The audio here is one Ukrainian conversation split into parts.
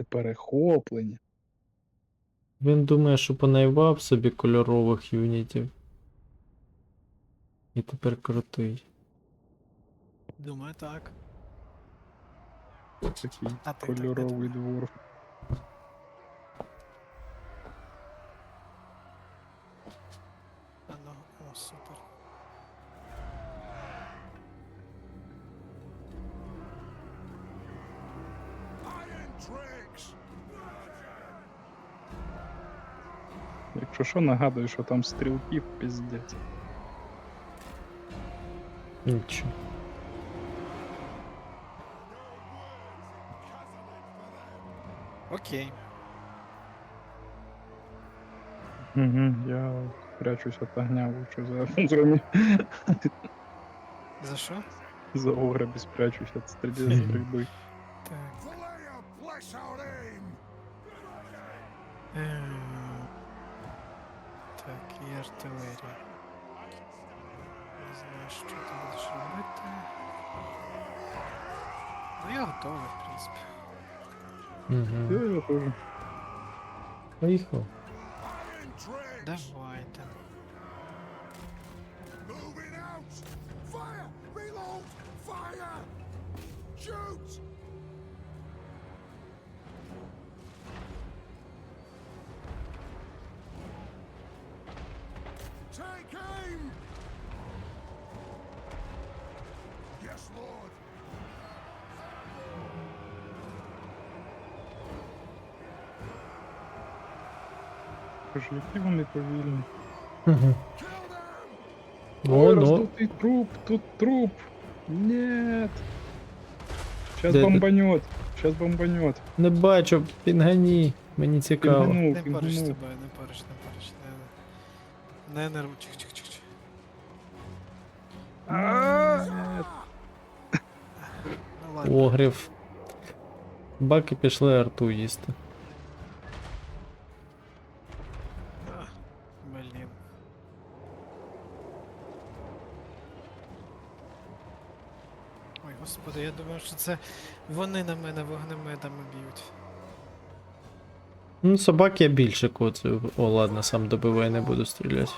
Це перехоплення. Він думає, що понайвав собі кольорових юнітів. І тепер крутий. Думаю, так. Такий А ти кольоровий двор. Якщо що, нагадую, що там стрілків піздець. Нічого. Окей. Угу, я прячусь от огня лучше за зоні. За що? За ограбі спрячусь от стрільби стрільби. Так. Ем, Так, і артилерія. Не знаю, що ти будеш робити. Ну я готовий, в принципі. Угу. Я, я. Поїхав. Давайте. Moving out! Fire! Reload! Fire! Shoot! Боже, які вони повільні. Угу. О, ну. роздутий труп, тут труп. Нет. Сейчас Де ти? бомбанет. Сейчас бомбанет. Не бачу, пінгані. Мені цікаво. Пінгнув, Не з пінгнув. не поруч, не поруч. Не, не нервуй, чих, чих, чих, чих. Нет. Ну ладно. Огрів. Баки пішли арту їсти. А, Блін. Ой, господи, я думав, що це вони на мене вогнеметами б'ють. Ну, собак я більше коцаю. О, ладно, сам добивай, не буду стріляти.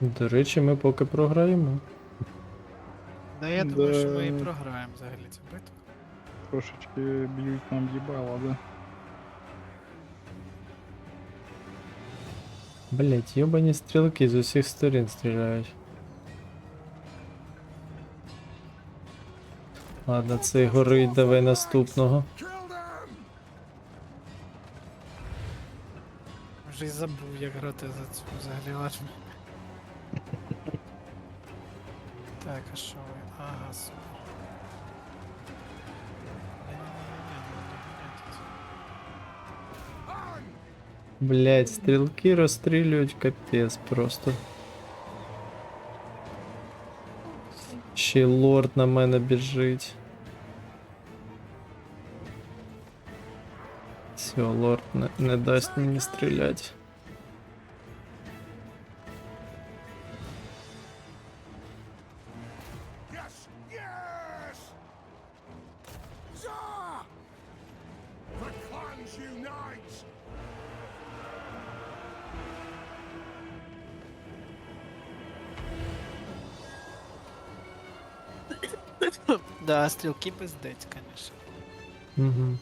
До речі, ми поки програємо. Да я думаю, що ми і програємо взагалі цю битву. Трошечки б'ють нам їбало, да? Блять, йобані стрілки з усіх сторін стріляють. Ладно, цей горить, давай наступного. Вже й забув, як грати за цю взагалі армію. Так, а що ви? Ага, супер. Блять, стрілки розстрілюють капець просто. Ще й лорд на мене біжить. Все, лорд не, не дасть мені стріляти. Да, стрілки пиздець, конечно. Угу.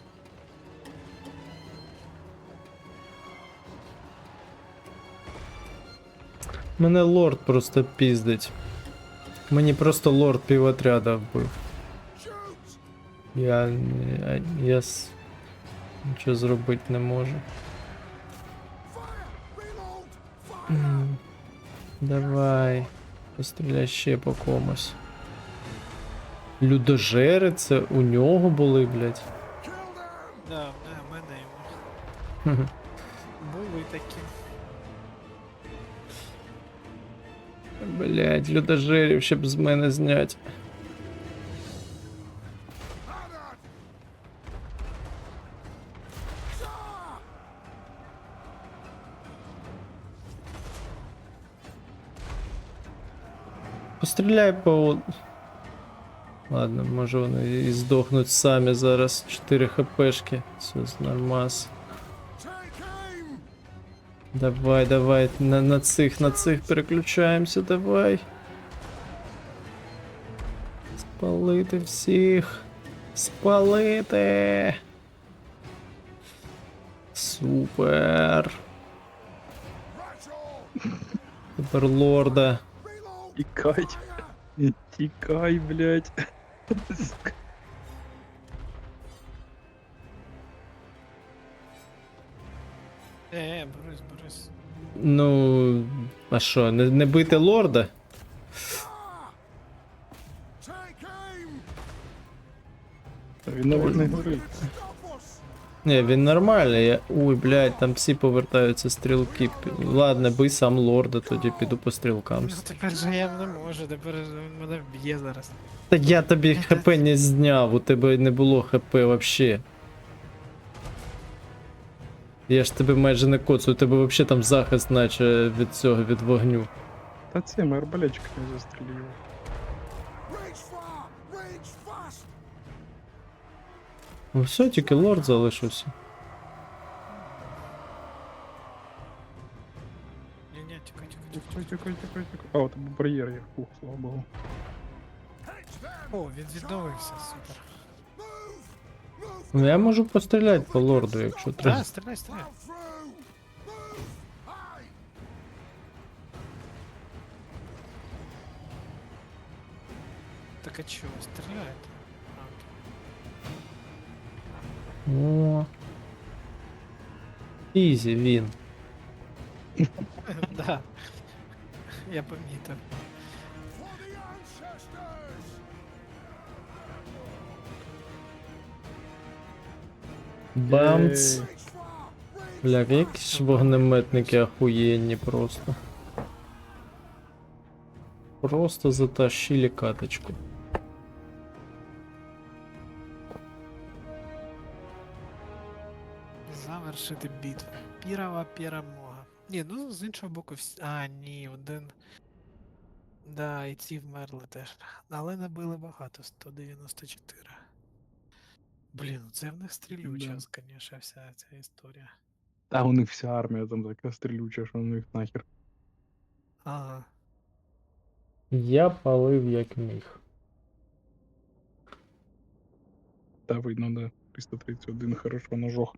Мене лорд просто піздить. Мені просто лорд півотряда вбив. Shoot! Я, я, я с... нічого зробити не можу. Fire! Reload! Fire! М, Давай. Постріляй ще по комусь. Людожери, це у нього були, блядь. Да, да, мене йому. Були такі. Блять, людожерів щоб з мене знять. Постріляй по Ладно, може вони і здохнуть самі зараз. 4 хпшки. Все нормас. Давай, давай, на, на цих, на цих переключаємося, давай. Спалити всіх. Спалити. Супер. Тепер лорда. Тікай. Тікай, блядь. Сука. Е, Борис, Борис. Ну. А що, не, не бити лорда? Take aim! Та Він навіть не горить. Ні, він нормальний. Я... Ой, блядь, там всі повертаються стрілки. Ладно, бий сам лорда, тоді піду по стрілкам. Ну тепер же я не можу, тепер мене вб'є зараз. Та я тобі хп не зняв, у тебе не було хп вообще. Я ж тебе майже не коцаю, у тебе вообще там захист, наче від цього, від вогню. Та цими арбалетчиками застрілював. Ну все, тільки лорд залишився. Ні, ні, тікай, тікай, тікай. Тікай, тікай, тікай, тікай. А, у тебе бар'єр є. Ух, слава богу. Hit them! О, він відновився, супер. Move! Move! Ну я можу постріляти по лорду, якщо треба. Так, стріляй, стріляй. Out through! Move! Aye! Так а чого, стріляйте. О. Ізі він. Да. Я помітив. Бамц. Reach Бля, якісь вогнеметники охуєнні просто. Просто затащили каточку. Завершити битву. Пірова перемога. Ні, ну з іншого боку, всі. А, ні, один. Да, і ці вмерли теж. Але набили багато, 194. Блін, ну це в них стрілюча, Да. звісно, вся ця історія. Та у них вся армія там така стрілюча, що у них нахер. Ага. Я палив як міг. Та видно, да. 331 хорошо ножох.